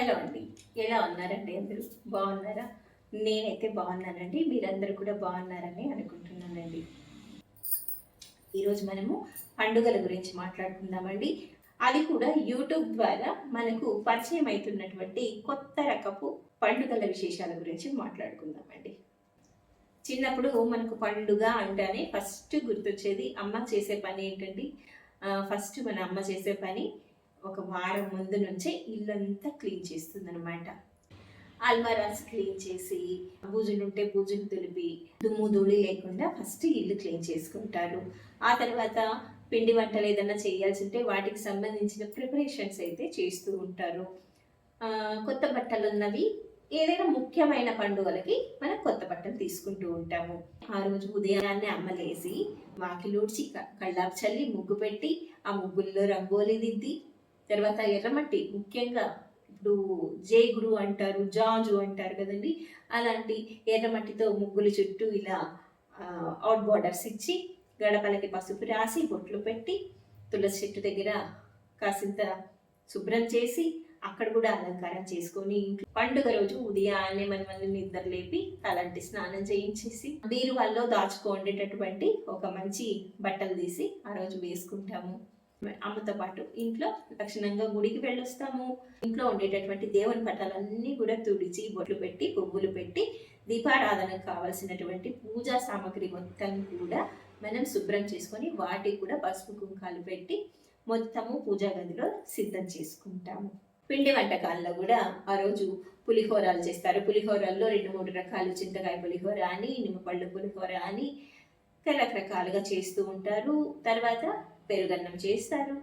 Hello అండి. ఎలా ఉన్నారండి అందరూ? బాగున్నారా? నేనైతే బాగున్నానండి. మీరందరూ కూడా బాగున్నారని అనుకుంటున్నానండి. ఈరోజు మనము పండుగల గురించి మాట్లాడుకుందామండి. అది కూడా యూట్యూబ్ ద్వారా మనకు పరిచయం అవుతున్నటువంటి కొత్త రకపు పండుగల విశేషాల గురించి మాట్లాడుకుందామండి. చిన్నప్పుడు మనకు పండుగ అంటేనే ఫస్ట్ గుర్తొచ్చేది అమ్మ చేసే పని ఏంటండి? ఫస్ట్ మన అమ్మ చేసే పని ఒక వారం ముందు నుంచే ఇల్లంతా క్లీన్ చేస్తుందనమాట అల్మారాస్ క్లీన్ చేసి బూజులు ఉంటే బూజులు తులిపి దుమ్ము ధూళి లేకుండా ఫస్ట్ ఇల్లు క్లీన్ చేసుకుంటారు. ఆ తర్వాత పిండి వంటలు ఏదైనా చేయాల్సి ఉంటే వాటికి సంబంధించిన ప్రిపరేషన్స్ అయితే చేస్తూ ఉంటారు. కొత్త బట్టలు ఉన్నవి ఏదైనా ముఖ్యమైన పండుగలకి మనం కొత్త బట్టలు తీసుకుంటూ ఉంటాము. ఆ రోజు ఉదయాన్నే అమ్మలేసి వాకిలూడ్చి కళ్ళాపు చల్లి ముగ్గు పెట్టి ఆ ముగ్గుల్లో రంగోలి దిద్ది తర్వాత ఎర్రమట్టి ముఖ్యంగా ఇప్పుడు జేగురు అంటారు జాజు అంటారు కదండి. అలాంటి ఎర్రమట్టితో ముగ్గులు చుట్టూ ఇలా అవుట్ బార్డర్స్ ఇచ్చి గడపలకి పసుపు రాసి బొట్లు పెట్టి తులసి చెట్టు దగ్గర కాసింత శుభ్రం చేసి అక్కడ కూడా అలంకారం చేసుకొని పండుగ రోజు ఉదయాన్నే మన మన నిద్ర లేపి తలంటి స్నానం చేయించేసి బీరువాల్లో దాచుకోండేటటువంటి ఒక మంచి బట్టలు తీసి ఆ రోజు వేసుకుంటాము. అమ్మతో పాటు ఇంట్లో లక్షణంగా గుడికి వెళ్ళొస్తాము. ఇంట్లో ఉండేటటువంటి దేవుని పటాలన్నీ కూడా తుడిచి బొట్లు పెట్టి పువ్వులు పెట్టి దీపారాధనకు కావాల్సినటువంటి పూజా సామాగ్రి మొత్తం కూడా మనం శుభ్రం చేసుకొని వాటికి కూడా పసుపు కుంకాలు పెట్టి మొత్తము పూజా గదిలో సిద్ధం చేసుకుంటాము. పిండి వంటకాల్లో కూడా ఆ రోజు పులిహోరాలు చేస్తారు. పులిహోరాల్లో రెండు మూడు రకాలు చింతకాయ పులిహోర అని నిమ్మపళ్ళు పులిహోర అని రకరకాలుగా చేస్తూ ఉంటారు. తర్వాత పెరుగన్నం చేస్తారు.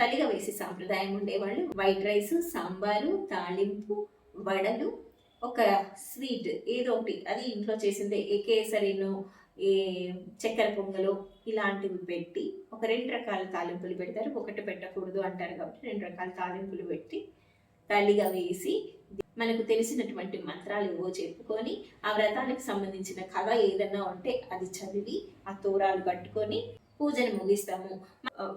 తలిగ వేసే సాంప్రదాయం ఉండేవాళ్ళు. వైట్ రైస్ సాంబారు తాలింపు వడలు ఒక స్వీట్ ఏదో ఒకటి. అది ఇంట్లో చేసిందే. ఏ కేసరిను ఏ చక్కెర పొంగలు ఇలాంటివి పెట్టి ఒక రెండు రకాల తాలింపులు పెడతారు. ఒకటి పెట్టకూడదు అంటారు కాబట్టి రెండు రకాల తాలింపులు పెట్టి తల్లిగా వేసి మనకు తెలిసినటువంటి మంత్రాలు ఏవో చెప్పుకొని ఆ వ్రతానికి సంబంధించిన కథ ఏదన్నా ఉంటే అది చదివి ఆ తోరాలు కట్టుకొని పూజను ముగిస్తాము.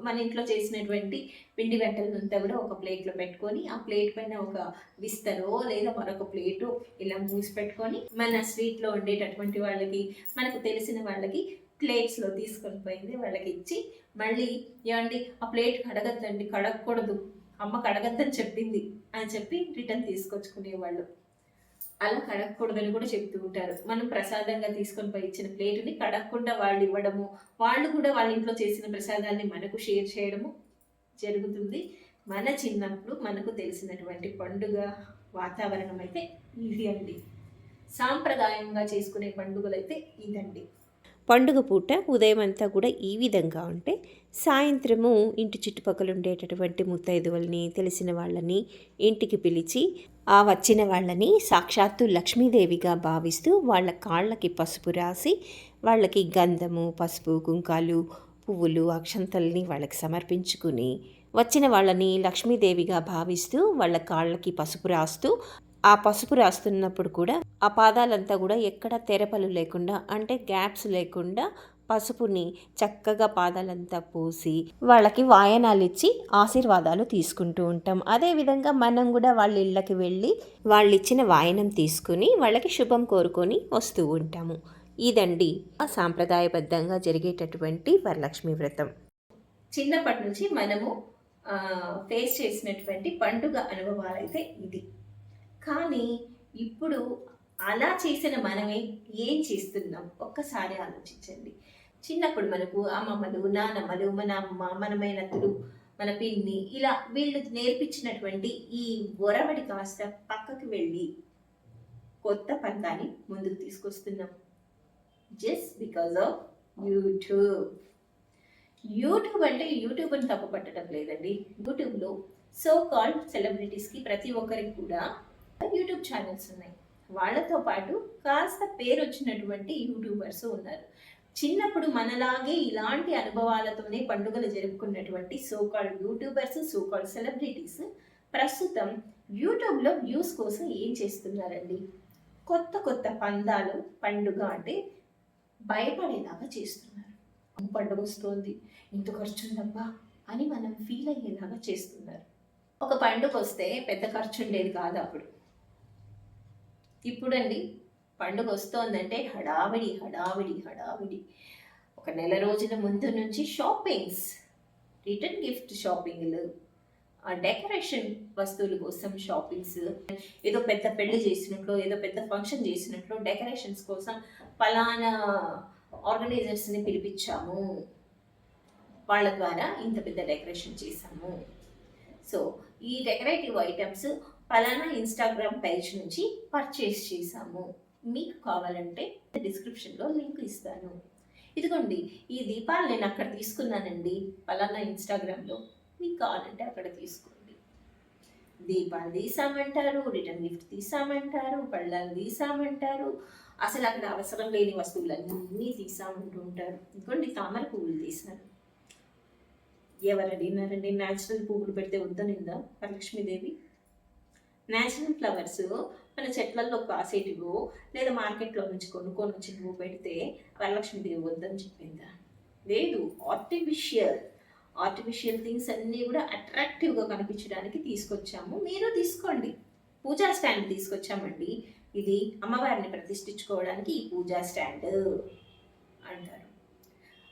మన ఇంట్లో చేసినటువంటి పిండి వంటలంతా కూడా ఒక ప్లేట్లో పెట్టుకొని ఆ ప్లేట్ పైన ఒక విస్తరో లేదా మరొక ప్లేటు ఇలా మూసి పెట్టుకొని మన స్వీట్లో ఉండేటటువంటి వాళ్ళకి మనకు తెలిసిన వాళ్ళకి ప్లేట్స్లో తీసుకొని పోయింది వాళ్ళకి ఇచ్చి మళ్ళీ ఏమండి ఆ ప్లేట్ కడగద్దండి కడగకూడదు అమ్మ కడగద్దని చెప్పింది అని చెప్పి రిటర్న్ తీసుకొచ్చుకునేవాళ్ళు. అలా కడగకూడదని కూడా చెప్తూ ఉంటారు. మనం ప్రసాదంగా తీసుకొని పోయి ఇచ్చిన ప్లేటుని కడగకుండా వాళ్ళు ఇవ్వడము వాళ్ళు కూడా వాళ్ళ ఇంట్లో చేసిన ప్రసాదాన్ని మనకు షేర్ చేయడము జరుగుతుంది. మన చిన్నప్పుడు మనకు తెలిసినటువంటి పండుగ వాతావరణం అయితే ఇది అండి. సాంప్రదాయంగా చేసుకునే పండుగలు అయితే ఇదండి. పండుగ పూట ఉదయం అంతా కూడా ఈ విధంగా ఉంటే సాయంత్రము ఇంటి చుట్టుపక్కల ఉండేటటువంటి ముత్తైదువుల్ని తెలిసిన వాళ్ళని ఇంటికి పిలిచి ఆ వచ్చిన వాళ్ళని సాక్షాత్తు లక్ష్మీదేవిగా భావిస్తూ వాళ్ళ కాళ్ళకి పసుపు రాసి వాళ్ళకి గంధము పసుపు కుంకాలు పువ్వులు అక్షంతల్ని వాళ్ళకి సమర్పించుకుని వచ్చిన వాళ్ళని లక్ష్మీదేవిగా భావిస్తూ వాళ్ళ కాళ్ళకి పసుపు రాస్తూ ఆ పసుపు రాస్తున్నప్పుడు కూడా ఆ పాదాలంతా కూడా ఎక్కడ తెరపలు లేకుండా అంటే గ్యాప్స్ లేకుండా పసుపుని చక్కగా పాదాలంతా పూసి వాళ్ళకి వాయనాలు ఇచ్చి ఆశీర్వాదాలు తీసుకుంటూ ఉంటాం. అదేవిధంగా మనం కూడా వాళ్ళ ఇళ్ళకి వెళ్ళి వాళ్ళు ఇచ్చిన వాయనం తీసుకుని వాళ్ళకి శుభం కోరుకొని వస్తూ ఉంటాము. ఇదండి ఆ సాంప్రదాయబద్ధంగా జరిగేటటువంటి వరలక్ష్మి వ్రతం. చిన్నప్పటి నుంచి మనము ఫేస్ చేసినటువంటి పండుగ అనుభవాలు అయితే ఇది. కానీ ఇప్పుడు అలా చేసిన మనమే ఏం చేస్తున్నాం? ఒక్కసారి ఆలోచించండి. చిన్నప్పుడు మనకు అమ్మమ్మలు నానమ్మలు మన అమ్మ మన మన పిన్ని ఇలా వీళ్ళు నేర్పించినటువంటి ఈ ఒరవడి కాస్త పక్కకి వెళ్ళి కొత్త పంతాన్ని ముందుకు తీసుకొస్తున్నాం. Just because of YouTube YouTube అంటే యూట్యూబ్ని తప్పు పట్టడం లేదండి. యూట్యూబ్లో సో కాల్డ్ సెలబ్రిటీస్కి ప్రతి ఒక్కరికి కూడా యూట్యూబ్ ఛానల్స్ ఉన్నాయి. వాళ్ళతో పాటు కాస్త పేరు వచ్చినటువంటి యూట్యూబర్స్ ఉన్నారు. చిన్నప్పుడు మనలాగే ఇలాంటి అనుభవాలతోనే పండుగలు జరుపుకున్నటువంటి so called YouTubers so called celebrities ప్రస్తుతం యూట్యూబ్లో వ్యూస్ కోసం ఏం చేస్తున్నారండి? కొత్త కొత్త పందాలు పండుగ అంటే భయపడేలాగా చేస్తున్నారు. పండుగ వస్తోంది? ఇంత ఖర్చు ఉందబ్బా అని మనం ఫీల్ అయ్యేలాగా చేస్తున్నారు. ఒక పండుగ వస్తే పెద్ద ఖర్చు ఉండేది కాదు అప్పుడు. ఇప్పుడండి పండుగ వస్తోందంటే హడావిడి హడావిడి హడావిడి. ఒక నెల రోజుల ముందు నుంచి షాపింగ్స్ రిటర్న్ గిఫ్ట్ షాపింగ్లు డెకరేషన్ వస్తువుల కోసం షాపింగ్స్ ఏదో పెద్ద పెళ్ళి చేసినట్లు ఏదో పెద్ద ఫంక్షన్ చేసినట్లు డెకరేషన్స్ కోసం ఫలానా ఆర్గనైజర్స్ని పిలిపించాము. వాళ్ళ ద్వారా ఇంత పెద్ద డెకరేషన్ చేశాము. సో ఈ డెకరేటివ్ ఐటమ్స్ ఫలానా ఇన్స్టాగ్రామ్ పేజ్ నుంచి పర్చేస్ చేశాము. మీకు కావాలంటే డిస్క్రిప్షన్లో లింక్ ఇస్తాను. ఇదిగోండి ఈ దీపాలు నేను అక్కడ తీసుకున్నానండి. పలానా ఇన్స్టాగ్రామ్లో మీకు కావాలంటే అక్కడ తీసుకోండి. దీపాలు తీసామంటారు రిటర్న్ గిఫ్ట్ తీసామంటారు పళ్ళాలు తీసామంటారు. అసలు అక్కడ అవసరం లేని వస్తువులన్నీ తీసామంటూ ఉంటారు. ఇదిగోండి తామర పువ్వులు తీసాను. ఎవరు అడిగినారండి? న్యాచురల్ పువ్వులు పెడితే వద్దనిందా? వరలక్ష్మీదేవి? న్యాచురల్ ఫ్లవర్స్ మన చెట్లలో కాసేటివో లేదా మార్కెట్లో నుంచి కొనుక్కొని వచ్చి నువ్వు పెడితే వరలక్ష్మీదేవి వద్దని చెప్పిందా? లేదు. ఆర్టిఫిషియల్ ఆర్టిఫిషియల్ థింగ్స్ అన్నీ కూడా అట్రాక్టివ్గా కనిపించడానికి తీసుకొచ్చాము. మీరు తీసుకోండి. పూజా స్టాండ్ తీసుకొచ్చామండి. ఇది అమ్మవారిని ప్రతిష్ఠించుకోవడానికి ఈ పూజా స్టాండ్ అంటారు.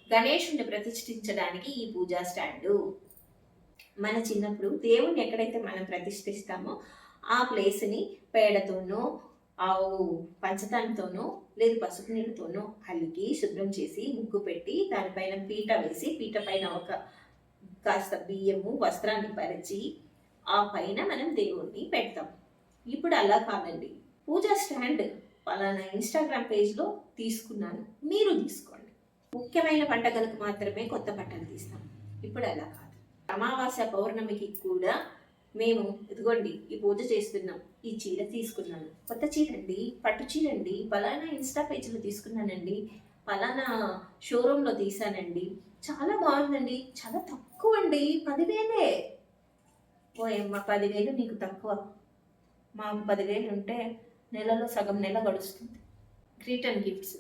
గణేషుని ప్రతిష్ఠించడానికి ఈ పూజా స్టాండు మన చిన్నప్పుడు దేవుణ్ణి ఎక్కడైతే మనం ప్రతిష్ఠిస్తామో ఆ ప్లేస్ని పేడతోనో ఆవు పంచదానితోనో లేదు పసుపు నీళ్ళతోనో అలికి శుభ్రం చేసి ముగ్గు పెట్టి దానిపైన పీట వేసి పీట పైన ఒక కాస్త బియ్యము వస్త్రాన్ని పరిచి ఆ పైన మనం దేవుణ్ణి పెడతాం. ఇప్పుడు అలా కాదండి. పూజా స్టాండ్ పలానా ఇన్స్టాగ్రామ్ పేజ్లో తీసుకున్నాను. మీరు తీసుకోండి. ముఖ్యమైన పండగలకు మాత్రమే కొత్త బట్టలు తీస్తాం. ఇప్పుడు అలా కాదు. అమావాస్య పౌర్ణమికి కూడా మేము ఇదిగోండి ఈ పూజ చేస్తున్నాం ఈ చీర తీసుకున్నాను. కొత్త చీర అండి పట్టు చీర అండి పలానా ఇన్స్టా పేజ్లో తీసుకున్నానండి పలానా షోరూంలో తీసానండి చాలా బాగుందండి చాలా తక్కువ అండి పదివేలే. ఓ పదివేలు నీకు తక్కువ. మాకు పదివేలు ఉంటే నెలలో సగం నెల గడుస్తుంది. Return gifts.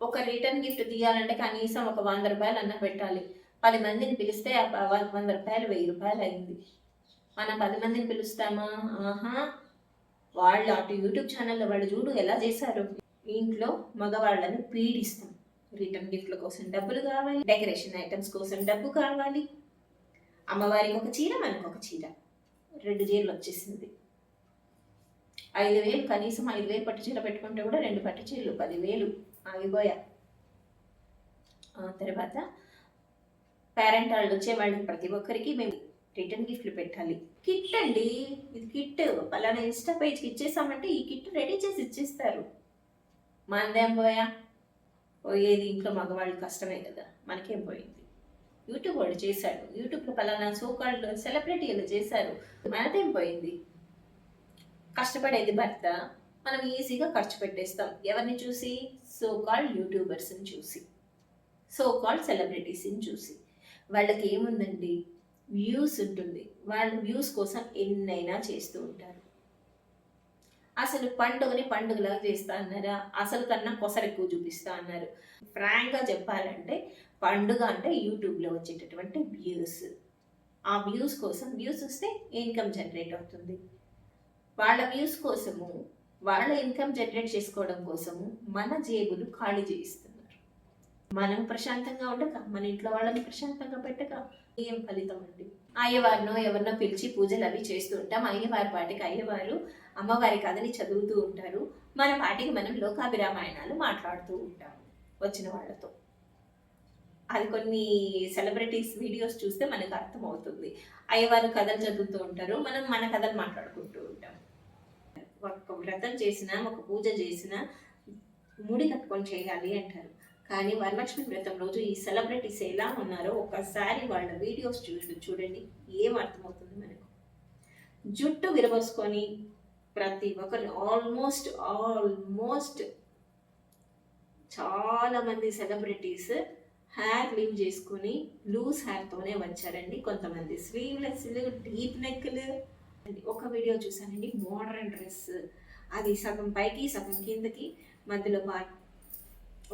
ఒక రిటర్న్ గిఫ్ట్ తీయాలంటే కనీసం ఒక వంద రూపాయలు అన్న పెట్టాలి. పది మందిని పిలిస్తే వంద రూపాయలు వెయ్యి రూపాయలు అయింది. మనం పది మందిని పిలుస్తామా? ఆహా. వాళ్ళు అటు యూట్యూబ్ ఛానల్లో వాళ్ళు చూడు ఎలా చేశారు. ఇంట్లో మగవాళ్ళని పీడిస్తాం. రిటర్న్ గిఫ్ట్ల కోసం డబ్బులు కావాలి. డెకరేషన్ ఐటమ్స్ కోసం డబ్బు కావాలి. అమ్మవారికి ఒక చీర మనకు ఒక చీర. రెండు చీరలు వచ్చేసింది. ఐదు వేలు కనీసం ఐదు వేలు పట్టు చీర పెట్టుకుంటే కూడా రెండు పట్టు చీరలు పదివేలు ఆగిపోయా. ఆ తర్వాత పేరెంట్ వాళ్ళు వచ్చే వాళ్ళకి ప్రతి ఒక్కరికి మేము రిటర్న్ గిఫ్ట్లు పెట్టాలి. కిట్ అండి. ఇది కిట్. పలానా ఇన్స్టా పేజ్కి ఇచ్చేసామంటే ఈ కిట్ రెడీ చేసి ఇచ్చేస్తారు. మనదేం పోయా? పోయేది ఇంట్లో మగవాళ్ళు కష్టమే కదా. మనకేం పోయింది? యూట్యూబ్ వాడు చేశాడు. యూట్యూబ్లో పలానా సోకాళ్ళు సెలబ్రిటీలు చేశారు. మనదేం పోయింది? కష్టపడేది భర్త. మనం ఈజీగా ఖర్చు పెట్టేస్తాం. ఎవరిని చూసి? సో కాల్డ్ యూట్యూబర్స్ని చూసి. సో కాల్డ్ సెలబ్రిటీస్ని చూసి. వాళ్ళకి ఏముందండి వ్యూస్ ఉంటుంది. వాళ్ళ వ్యూస్ కోసం ఎన్నైనా చేస్తూ ఉంటారు. అసలు పండుగని పండుగలాగా చేస్తా అన్నారా? అసలు కన్నా కొసరు ఎక్కువ చూపిస్తా అన్నారు. ఫ్రాంక్గా చెప్పాలంటే పండుగ అంటే యూట్యూబ్లో వచ్చేటటువంటి వ్యూస్. ఆ వ్యూస్ కోసం వ్యూస్ వస్తే ఇన్కమ్ జనరేట్ అవుతుంది. వాళ్ళ వ్యూస్ కోసము వాళ్ళ ఇన్కమ్ జనరేట్ చేసుకోవడం కోసము మన జేబులు ఖాళీ చేయిస్తున్నారు. మనం ప్రశాంతంగా ఉండక మన ఇంట్లో వాళ్ళని ప్రశాంతంగా పెట్టక ఏం ఫలితం అండి? అయ్యవారినో ఎవరినో పిలిచి పూజలు అవి చేస్తూ ఉంటాం. అయ్యవారి పాటికి అయ్యవారు అమ్మవారి కథని చదువుతూ ఉంటారు. మన పాటికి మనం లోకాభిరామాయణాలు మాట్లాడుతూ ఉంటాం వచ్చిన వాళ్ళతో. అది కొన్ని సెలబ్రిటీస్ వీడియోస్ చూస్తే మనకు అర్థమవుతుంది. అయ్యవారు కథలు చదువుతూ ఉంటారు. మనం మన కథలు మాట్లాడుకుంటూ ఉంటాం. ఒక వ్రతం చేసినా ఒక పూజ చేసినా ముడి కట్టుకొని చేయాలి అంటారు. కానీ వరలక్ష్మి వ్రతం రోజు ఈ సెలబ్రిటీస్ ఎలా ఉన్నారో ఒకసారి వాళ్ళ వీడియోస్ చూసి చూడండి. ఏం అర్థమవుతుంది మనకు? జుట్టు విరబోసుకొని ప్రతి ఒక్కరు ఆల్మోస్ట్ ఆల్మోస్ట్ చాలామంది సెలబ్రిటీస్ హెయిర్ లీవ్ చేసుకుని లూజ్ హెయిర్తోనే వచ్చారండి కొంతమంది. స్లీవ్లెస్లు డీప్ నెక్లు. ఒక వీడియో చూసానండి మోడర్న్ డ్రెస్. అది సగం పైకి సగం కిందకి మధ్యలో పా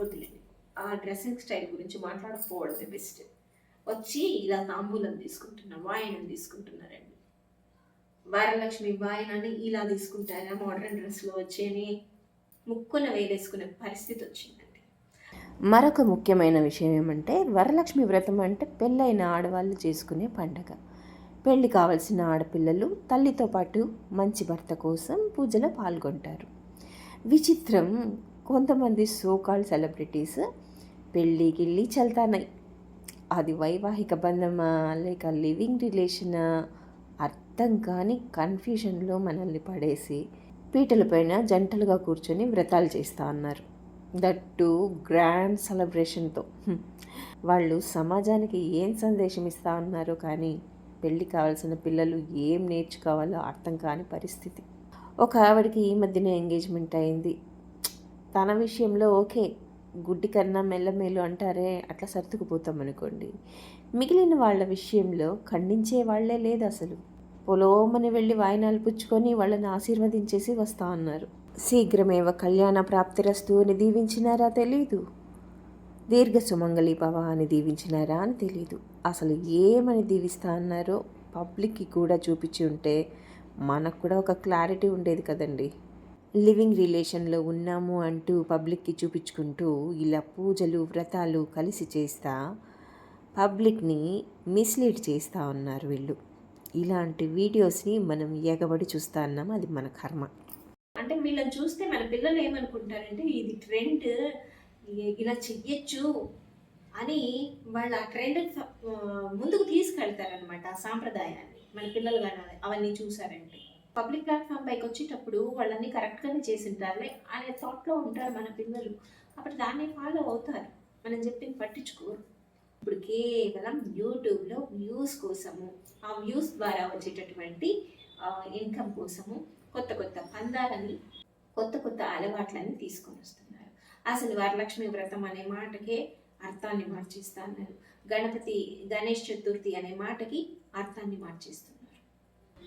వదిలేండి ఆ డ్రెస్సింగ్ స్టైల్ గురించి మాట్లాడకపోవడమే బెస్ట్. వచ్చి ఇలా తాంబూలం తీసుకుంటున్నారు వాయనం తీసుకుంటున్నారండి వరలక్ష్మి వాయినాన్ని ఇలా తీసుకుంటారా? మోడర్న్ డ్రెస్లో వచ్చేని ముక్కున వేలేసుకునే పరిస్థితి వచ్చిందండి. మరొక ముఖ్యమైన విషయం ఏమంటే వరలక్ష్మి వ్రతం అంటే పెళ్ళైన ఆడవాళ్ళు చేసుకునే పండగ. పెళ్ళి కావలసిన ఆడపిల్లలు తల్లితో పాటు మంచి భర్త కోసం పూజలో పాల్గొంటారు. విచిత్రం కొంతమంది సోకాల్ సెలబ్రిటీస్ పెళ్ళి గిళ్ళి చల్తానాయి అది వైవాహిక బంధమా లేక లివింగ్ రిలేషనా? అర్థం కాని కన్ఫ్యూషన్లో మనల్ని పడేసి పీటలపైన జంటలుగా కూర్చొని వ్రతాలు చేస్తా అన్నారు. దట్టు గ్రాండ్ సెలబ్రేషన్తో. వాళ్ళు సమాజానికి ఏం సందేశం ఇస్తా ఉన్నారో కానీ పెళ్ళి కావాల్సిన పిల్లలు ఏం నేర్చుకోవాలో అర్థం కాని పరిస్థితి. ఒక ఆవిడకి ఈ మధ్యనే ఎంగేజ్మెంట్ అయింది. తన విషయంలో ఓకే గుడ్డి కన్నా మెల్లమేలు అంటారే అట్లా సర్దుకుపోతాం అనుకోండి. మిగిలిన వాళ్ళ విషయంలో ఖండించే వాళ్ళే లేదు అసలు. పొలోమని వెళ్ళి వాయినాలు పుచ్చుకొని వాళ్ళని ఆశీర్వదించేసి వస్తా అన్నారు. శీఘ్రమేవ కళ్యాణ ప్రాప్తిరస్తు అని దీవించినారా తెలీదు? దీర్ఘ సుమంగళి భవ అని దీవించినారా అని తెలీదు. అసలు ఏమని దీవిస్తా అన్నారో పబ్లిక్కి కూడా చూపించి ఉంటే మనకు కూడా ఒక క్లారిటీ ఉండేది కదండి. లివింగ్ రిలేషన్లో ఉన్నాము అంటూ పబ్లిక్కి చూపించుకుంటూ ఇలా పూజలు వ్రతాలు కలిసి చేస్తా పబ్లిక్ని మిస్లీడ్ చేస్తూ ఉన్నారు వీళ్ళు. ఇలాంటి వీడియోస్ని మనం ఎగబడి చూస్తా అన్నాము అది మన కర్మ. అంటే వీళ్ళని చూస్తే మన పిల్లలు ఏమనుకుంటారంటే ఇది ట్రెండ్ ఇలా చెయ్యొచ్చు అని వాళ్ళు ఆ ట్రెండ్ ముందుకు తీసుకెళ్తారనమాట ఆ సాంప్రదాయాన్ని. మన పిల్లలు కానీ అవన్నీ చూసారంటే. పబ్లిక్ ప్లాట్ఫామ్ పైకి వచ్చేటప్పుడు వాళ్ళని కరెక్ట్గానే చేసి ఉంటారులే అనే థాట్లో ఉంటారు మన పిల్లలు. అప్పుడు దాన్ని ఫాలో అవుతారు. మనం చెప్పింది పట్టించుకోరు. ఇప్పుడు కేవలం యూట్యూబ్లో వ్యూస్ కోసము ఆ వ్యూస్ ద్వారా వచ్చేటటువంటి ఇన్కమ్ కోసము కొత్త కొత్త పందాలని కొత్త కొత్త అలవాట్లని తీసుకొని వస్తున్నారు. అసలు వరలక్ష్మి వ్రతం అనే మాటకే అర్థాన్ని మార్చేస్తా అన్నారు గణపతి గణేష్ చతుర్థి అనే మాటకి అర్థాన్ని మార్చేస్తున్నారు.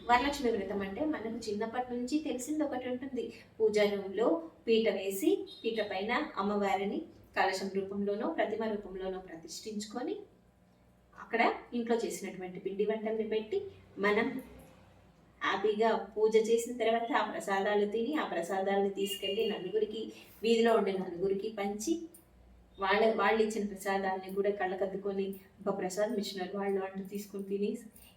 వరలక్ష్మి వ్రతం అంటే మనకు చిన్నప్పటి నుంచి తెలిసింది ఒకటి ఉంటుంది. పూజా రూమ్లో పీట వేసి పీట పైన అమ్మవారిని కలశం రూపంలోనో ప్రతిమ రూపంలోనో ప్రతిష్ఠించుకొని అక్కడ ఇంట్లో చేసినటువంటి పిండి వంటల్ని పెట్టి మనం హ్యాపీగా పూజ చేసిన తర్వాత ఆ ప్రసాదాలు తిని ఆ ప్రసాదాలను తీసుకెళ్ళి నలుగురికి వీధిలో ఉండే నలుగురికి పంచి వాళ్ళ వాళ్ళు ఇచ్చిన ప్రసాదాలని కూడా కళ్ళకద్దుకొని ఒక ప్రసాదం ఇచ్చినారు వాళ్ళు అంటూ తీసుకొని తిని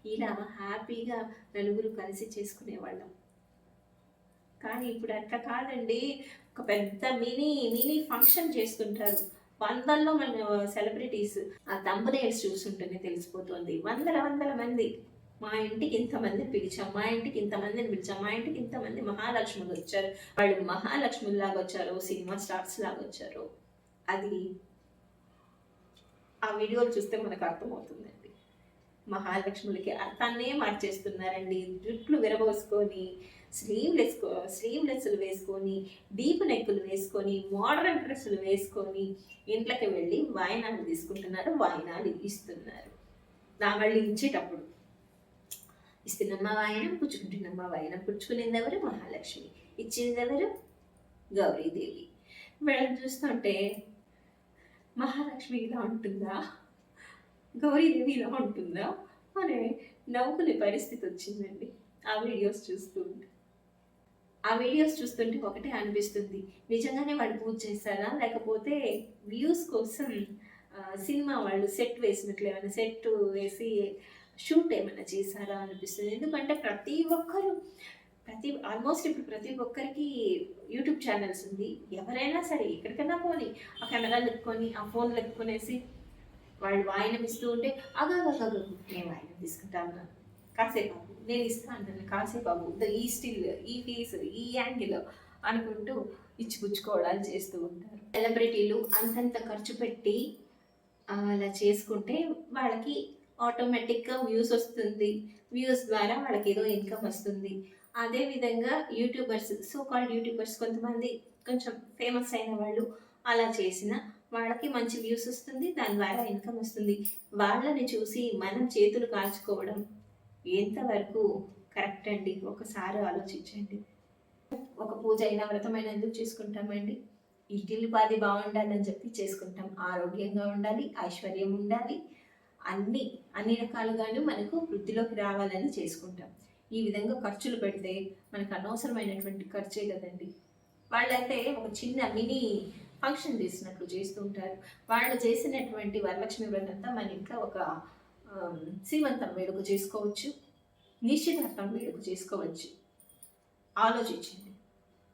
ఇలా హ్యాపీగా నలుగురు కలిసి చేసుకునేవాళ్ళం. కానీ ఇప్పుడు అట్లా కాదండి. ఒక పెద్ద మినీ మినీ ఫంక్షన్ చేస్తుంటారు. వందల్లో మన సెలబ్రిటీస్. ఆ తంబనేల్స్ చూస్తుంటేనే తెలిసిపోతుంది. వందల వందల మంది. మా ఇంటికి ఇంతమంది పిలిచాం. మా ఇంటికి ఇంతమందిని పిలిచాం. మా ఇంటికి ఇంతమంది మహాలక్ష్ములు వచ్చారు. వాళ్ళు మహాలక్ష్ములు లాగా వచ్చారు. సినిమా స్టార్స్ లాగా వచ్చారు. అది ఆ వీడియోలు చూస్తే మనకు అర్థమవుతుంది. మహాలక్ష్ములకి అర్థాన్నే మార్చేస్తున్నారండి. జుట్లు విరబోసుకొని స్లీవ్లెస్ స్లీవ్లెస్లు వేసుకొని డీప్ నెక్కులు వేసుకొని మోడర్న్ డ్రెస్సులు వేసుకొని ఇంట్లోకి వెళ్ళి వాయినాలు తీసుకుంటున్నారు వాయినాలు ఇస్తున్నారు. నా మళ్ళీ ఇచ్చేటప్పుడు ఇస్తున్నమ్మ వాయనం పుచ్చుకుంటున్నమ్మ వాయనం పుచ్చుకునేది ఎవరు మహాలక్ష్మి. ఇచ్చింది ఎవరు గౌరీదేవి. వీళ్ళని చూస్తుంటే మహాలక్ష్మి ఇలా ఉంటుందా గౌరీదేవి ఇలా ఉంటుందా? అని నవ్వుకునే పరిస్థితి వచ్చిందండి. ఆ వీడియోస్ చూస్తూ ఉంటే. ఆ వీడియోస్ చూస్తుంటే ఒకటే అనిపిస్తుంది. నిజంగానే వాళ్ళు పూజ చేస్తారా లేకపోతే వ్యూస్ కోసం సినిమా వాళ్ళు సెట్ వేసినట్లు ఏమైనా సెట్ వేసి షూట్ ఏమైనా చేశారా అనిపిస్తుంది. ఎందుకంటే ప్రతి ఒక్కరు ప్రతి ఆల్మోస్ట్ ఇప్పుడు ప్రతి ఒక్కరికి యూట్యూబ్ ఛానల్స్ ఉంది. ఎవరైనా సరే ఎక్కడికైనా పోని ఆ కెమెరా ఎత్తుకొని ఆ ఫోన్లు ఎత్తుకొనేసి వాళ్ళు వాయినం ఇస్తూ ఉంటే అగాగగాగు నేను వాయినం తీసుకుంటాను కాసేపు నేను ఇస్తా అంటాను. కాసేపు ద ఈ స్టిల్ ఈ ఫేస్ ఈ యాంగిల్ అనుకుంటూ ఇచ్చిపుచ్చుకోవడాలు చేస్తూ ఉంటారు. సెలబ్రిటీలు అంతంత ఖర్చు పెట్టి అలా చేసుకుంటే వాళ్ళకి ఆటోమేటిక్గా వ్యూస్ వస్తుంది. వ్యూస్ ద్వారా వాళ్ళకి ఏదో ఇన్కమ్ వస్తుంది. అదేవిధంగా యూట్యూబర్స్ సో కాల్డ్ యూట్యూబర్స్ కొంతమంది కొంచెం ఫేమస్ అయిన వాళ్ళు అలా చేసిన వాళ్ళకి మంచి వ్యూస్ వస్తుంది దాని ద్వారా ఇన్కమ్ వస్తుంది. వాళ్ళని చూసి మనం చేతులు కాల్చుకోవడం ఎంతవరకు కరెక్ట్ అండి? ఒకసారి ఆలోచించండి. ఒక పూజ అయినా వ్రతమైన ఎందుకు చేసుకుంటామండి? ఇటిల్లిపాది బాగుండాలని చెప్పి చేసుకుంటాం. ఆరోగ్యంగా ఉండాలి ఐశ్వర్యం ఉండాలి. అన్ని అన్ని రకాలుగాను మనకు వృద్ధిలోకి రావాలని చేసుకుంటాం. ఈ విధంగా ఖర్చులు పెడితే మనకు అనవసరమైనటువంటి ఖర్చే కదండి. వాళ్ళైతే ఒక చిన్న మినీ ఫంక్షన్ చేసినట్లు చేస్తుంటారు. వాళ్ళు చేసినటువంటి వరలక్ష్మి వ్రతంతా అంతా మన ఇంట్లో ఒక శ్రీమంతం వేడుక చేసుకోవచ్చు. నిశ్చితార్థం వేడుక చేసుకోవచ్చు. ఆలోచించండి.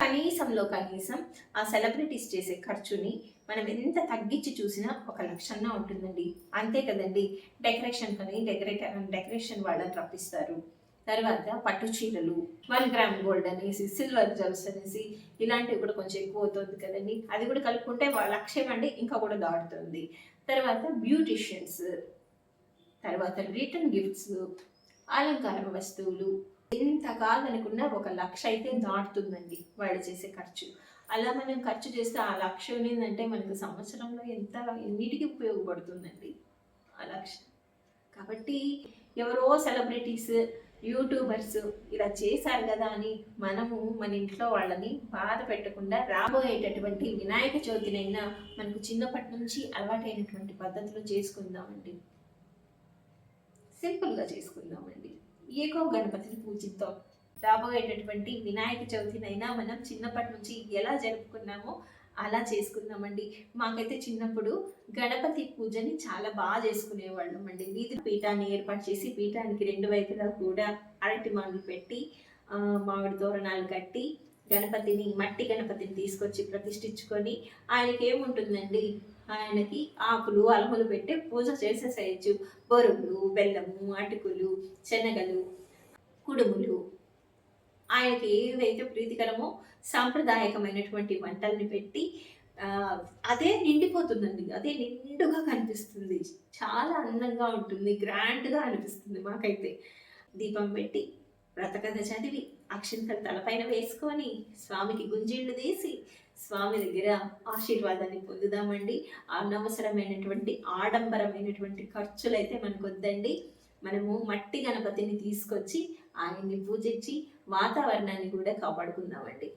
కనీసంలో కనీసం ఆ సెలబ్రిటీస్ చేసే ఖర్చుని మనం ఎంత తగ్గించి చూసినా ఒక లక్షన్నా ఉంటుందండి. అంతే కదండి. డెకరేషన్ కానీ డెకరేట్ డెకరేషన్ వాళ్ళని రప్పిస్తారు. తర్వాత పట్టు చీరలు వన్ గ్రామ్ గోల్డ్ అనేసి సిల్వర్ జల్స్ అనేసి ఇలాంటివి కూడా కొంచెం ఎక్కువ అవుతుంది కదండి. అది కూడా కలుపుకుంటే లక్ష్యం అంటే అండి ఇంకా కూడా దాటుతుంది. తర్వాత బ్యూటిషియన్స్ తర్వాత రిటర్న్ గిఫ్ట్స్ అలంకార వస్తువులు. ఎంత కాదనుకున్నా ఒక లక్ష అయితే దాటుతుందండి వాళ్ళు చేసే ఖర్చు. అలా మనం ఖర్చు చేస్తే ఆ లక్ష ఏంటంటే మనకు సంవత్సరంలో ఎంత ఎన్నిటికి ఉపయోగపడుతుందండి? ఆ లక్ష. కాబట్టి ఎవరో సెలబ్రిటీస్ యూట్యూబర్స్ ఇలా చేశారు కదా అని మనము మన ఇంట్లో వాళ్ళని బాధ పెట్టకుండా రాబోయేటటువంటి వినాయక చవితినైనా మనకు చిన్నప్పటి నుంచి అలవాటైనటువంటి పద్ధతిలో చేసుకుందామండి. సింపుల్గా చేసుకుందామండి. ఏకో గణపతిని పూజిద్దాం. రాబోయేటటువంటి వినాయక చవితినైనా మనం చిన్నప్పటి నుంచి ఎలా జరుపుకున్నామో అలా చేసుకుందామండి. మాకైతే చిన్నప్పుడు గణపతి పూజని చాలా బాగా చేసుకునేవాళ్ళం అండి. వీధి పీఠాన్ని ఏర్పాటు చేసి పీఠానికి రెండు వైపులా కూడా అరటి మాటలు పెట్టి మామిడి తోరణాలు కట్టి గణపతిని మట్టి గణపతిని తీసుకొచ్చి ప్రతిష్ఠించుకొని ఆయనకి ఏముంటుందండి? ఆయనకి ఆకులు అలములు పెట్టి పూజ చేసేసేయచ్చు. బొరుగులు బెల్లము అటుకులు శనగలు కుడుములు ఆయనకి ఏదైతే ప్రీతికరమో సాంప్రదాయకమైనటువంటి వంటల్ని పెట్టి అదే నిండిపోతుందండి. అదే నిండుగా కనిపిస్తుంది. చాలా అందంగా ఉంటుంది. గ్రాండ్గా అనిపిస్తుంది మాకైతే. దీపం పెట్టి వ్రతకథ చదివి అక్షింతలు తలపైన వేసుకొని స్వామికి గుంజిళ్ళు తీసి స్వామి దగ్గర ఆశీర్వాదాన్ని పొందుదామండి. అనవసరమైనటువంటి ఆడంబరమైనటువంటి ఖర్చులు అయితే మనకు వద్దండి మనము మట్టి గణపతిని తీసుకొచ్చి ఆయన్ని పూజించి వాతావరణాన్ని కూడా కాపాడుకుందామండి.